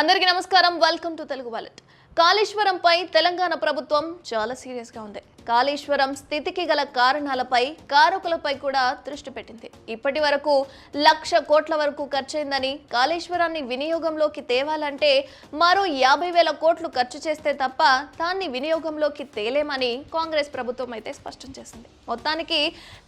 అందరికీ నమస్కారం. Welcome to Telugu wallet కాళేశ్వరంపై తెలంగాణ ప్రభుత్వం చాలా సీరియస్గా ఉంది. కాళేశ్వరం స్థితికి గల కారణాలపై కారకులపై కూడా దృష్టి పెట్టింది. ఇప్పటి వరకు లక్ష కోట్ల వరకు ఖర్చయిందని కాళేశ్వరాన్ని వినియోగంలోకి తేవాలంటే మరో యాభై వేల కోట్లు ఖర్చు చేస్తే తప్ప దాన్ని వినియోగంలోకి తేలేమని కాంగ్రెస్ ప్రభుత్వం అయితే స్పష్టం చేసింది. మొత్తానికి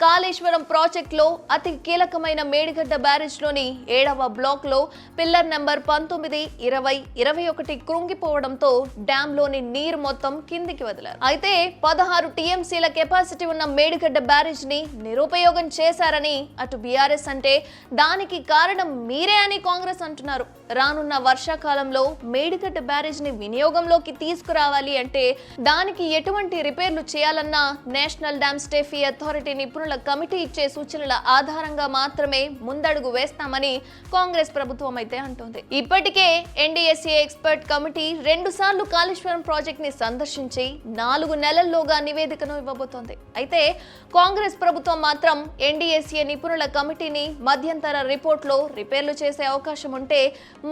కాళేశ్వరం ప్రాజెక్టులో అతి కీలకమైన మేడిగడ్డ బ్యారేజ్లోని ఏడవ బ్లాక్లో పిల్లర్ నెంబర్ పంతొమ్మిది ఇరవై ఇరవై ఒకటి కృంగిపోవడంతో డ్యాంలోని నీరు మొత్తం కిందికి వదిలారు. అయితే పదహారు టీఎంసీల కెపాసిటీ ఉన్న మేడిగడ్డ బ్యారేజ్ని నిరుపయోగం చేశారని అటు బీఆర్ఎస్ అంటే దానికి కారణం మీరే అని కాంగ్రెస్ అంటున్నారు. రానున్న వర్షాకాలంలో మేడికట్ట బ్యారేజ్ని వినియోగంలోకి తీసుకురావాలి అంటే దానికి ఎటువంటి రిపేర్లు చేయాలన్నా నేషనల్ డ్యామ్ స్టేఫీ అథారిటీ నిపుణుల కమిటీ ఇచ్చే సూచనల ఆధారంగా మాత్రమే ముందడుగు వేస్తామని కాంగ్రెస్ ప్రభుత్వం అయితే అంటోంది. ఇప్పటికే ఎన్డీఎస్ఏ ఎక్స్పర్ట్ కమిటీ రెండు సార్లు కాళేశ్వరం ప్రాజెక్ట్ని సందర్శించి నాలుగు నెలల్లోగా నివేదికను ఇవ్వబోతోంది. అయితే కాంగ్రెస్ ప్రభుత్వం మాత్రం ఎన్డీఎస్ఏ నిపుణుల కమిటీని మధ్యంతర రిపోర్ట్లో రిపేర్లు చేసే అవకాశం ఉంటే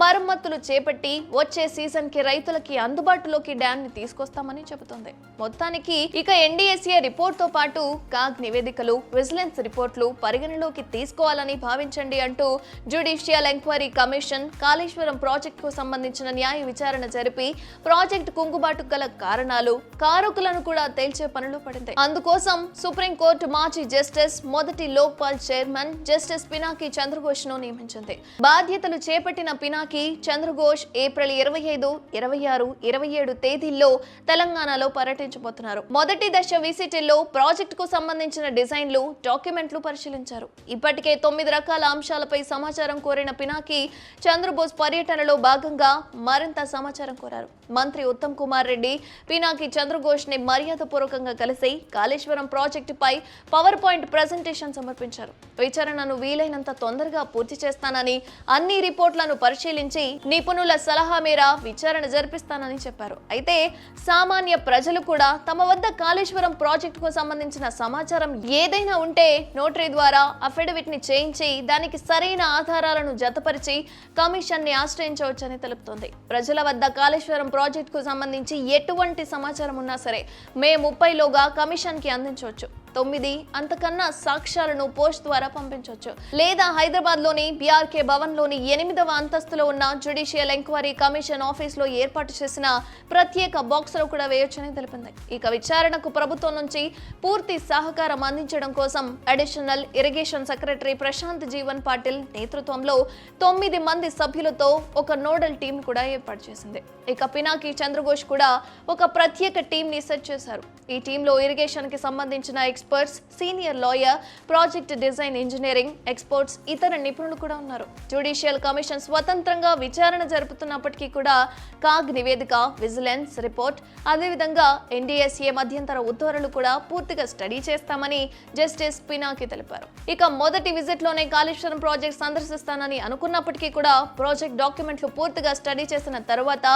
మరమ్మతులు చేపట్టి వచ్చే సీజన్కి రైతులకి అందుబాటులోకి డ్యామ్ని తీసుకొస్తామని చెబుతోంది. మొత్తానికి ఇక ఎన్డీఎస్ఏ రిపోర్ట్తో పాటు కాగ్ నివేదికలు విజిలెన్స్ రిపోర్ట్లు పరిగణలోకి తీసుకోవాలని భావించండి అంటూ జ్యుడిషియల్ ఎంక్వైరీ కమిషన్ కాళేశ్వరం ప్రాజెక్ట్కు సంబంధించిన న్యాయ విచారణ జరిపి ప్రాజెక్ట్ కుంగుబాటు గల కారణాలు కారకులను కూడా తేల్చే పనులు పడింది. అందుకోసం సుప్రీంకోర్టు మాజీ జస్టిస్ మొదటి లోక్పాల్ చైర్మన్ జస్టిస్ పినాకి చంద్రఘోష్ను నియమించింది. బాధ్యతలు చేపట్టిన పినా పినాకి చంద్రఘోష్ ఏప్రిల్ ఇరవై ఐదు ఇరవై ఆరు ఇరవై ఏడు తేదీల్లో తెలంగాణలో పర్యటించబోతున్నారు. మొదటి దశ విసిటిల్లో ప్రాజెక్టుకు సంబంధించిన డిజైన్లు డాక్యుమెంట్లు పరిశీలించారు. ఇప్పటికే తొమ్మిది రకాల అంశాలపై సమాచారం కోరిన పినాకి చంద్రబోస్ పర్యటనలో భాగంగా మరింత సమాచారం కోరారు. మంత్రి ఉత్తమ్ కుమార్ రెడ్డి పినాకి చంద్రఘోష్ని మర్యాదపూర్వకంగా కలిసి కాళేశ్వరం ప్రాజెక్టుపై పవర్ పాయింట్ ప్రజెంటేషన్ సమర్పించారు. విచారణను వీలైనంత తొందరగా పూర్తి చేస్తానని అన్ని రిపోర్ట్లను పరిశీలించి నిపుణుల సలహా మేర విచారణ జరిపిస్తానని చెప్పారు. అయితే సామాన్య ప్రజలు కూడా తమ వద్ద కాళేశ్వరం ప్రాజెక్టుకు సంబంధించిన సమాచారం ఏదైనా ఉంటే నోటరీ ద్వారా అఫిడవిట్ని చేయించి దానికి సరైన ఆధారాలను జతపరిచి కమిషన్ని ఆశ్రయించవచ్చని తెలుపుతోంది. ప్రజల వద్ద కాళేశ్వరం ప్రాజెక్టుకు సంబంధించి ఎటువంటి సమాచారం ఉన్నా సరే మే ముప్పైలోగా కమిషన్కి అందించవచ్చు. తొమ్మిది అంతకన్నా సాక్ష్యాలను పోస్ట్ ద్వారా పంపించవచ్చు లేదా హైదరాబాద్లోని బీఆర్కే భవన్లోని ఎనిమిదవ అంతస్తులో ఉన్న జ్యుడిషియల్ ఎంక్వైరీ కమిషన్ ఆఫీస్లో ఏర్పాటు చేసిన ప్రత్యేక బాక్స్లో కూడా వేయొచ్చని తెలిపింది. ఇక విచారణకు ప్రభుత్వం నుంచి పూర్తి సహకారం అందించడం కోసం additional irrigation secretary Prashant Jeevan Patil నేతృత్వంలో తొమ్మిది మంది సభ్యులతో ఒక నోడల్ టీం కూడా ఏర్పాటు చేసింది. ఇక పినాకి చంద్రఘోష్ కూడా ఒక ప్రత్యేక టీం ని సెట్ చేశారు. ఈ టీంలో ఇరిగేషన్కి సంబంధించిన experts senior lawyer project design engineering experts ఇతర నిపుణులు కూడా ఉన్నారు. జ్యుడిషియల్ కమిషన్ స్వతంత్రంగా విచారణ జరుపుతున్నప్పటికీ కూడా కాగ్ నివేదిక విజిలెన్స్ రిపోర్ట్ అదేవిధంగా ఎన్డీఎస్ఏ మధ్యంతర ఉత్తర్వులు కూడా పూర్తిగా స్టడీ చేస్తామని జస్టిస్ పినాకి తెలిపారు. ఇక మొదటి విజిట్లోనే కాళేశ్వరం ప్రాజెక్ట్ సందర్శిస్తానని అనుకున్నప్పటికీ కూడా ప్రాజెక్ట్ డాక్యుమెంట్లు పూర్తిగా స్టడీ చేసిన తర్వాత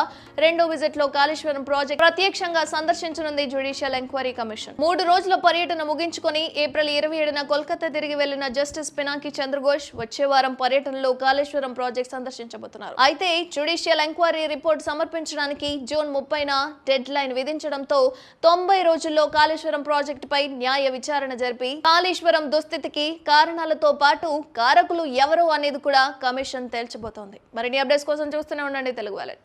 రెండో విజిట్లో కాళేశ్వరం ప్రాజెక్ట్ ప్రత్యక్షంగా సందర్శించనుంది జ్యుడిషియల్ ఎంక్వైరీ కమిషన్. మూడు రోజుల పర్యటన ముగించుకొని ఏప్రిల్ ఇరవై ఏడున కోల్కతా తిరిగి వెళ్ళిన జస్టిస్ పినాకి చంద్రఘోష్ వచ్చే వారం పర్యటనలో కాళేశ్వరం ప్రాజెక్ట్ సందర్శించబోతున్నారు. అయితే జ్యుడిషియల్ ఎంక్వైరీ రిపోర్ట్ సమర్పించడానికి జూన్ ముప్పైన డెడ్ లైన్ విధించడంతో తొంభై రోజుల్లో కాళేశ్వరం ప్రాజెక్టుపై న్యాయ విచారణ జరిపి కాళేశ్వరం దుస్థితికి కారణాలతో పాటు కారకులు ఎవరు అనేది కూడా కమిషన్ తేల్చబోతోంది. మరిన్ని అప్డేట్స్ కోసం చూస్తూనే ఉండండి తెలుగు వాలెట్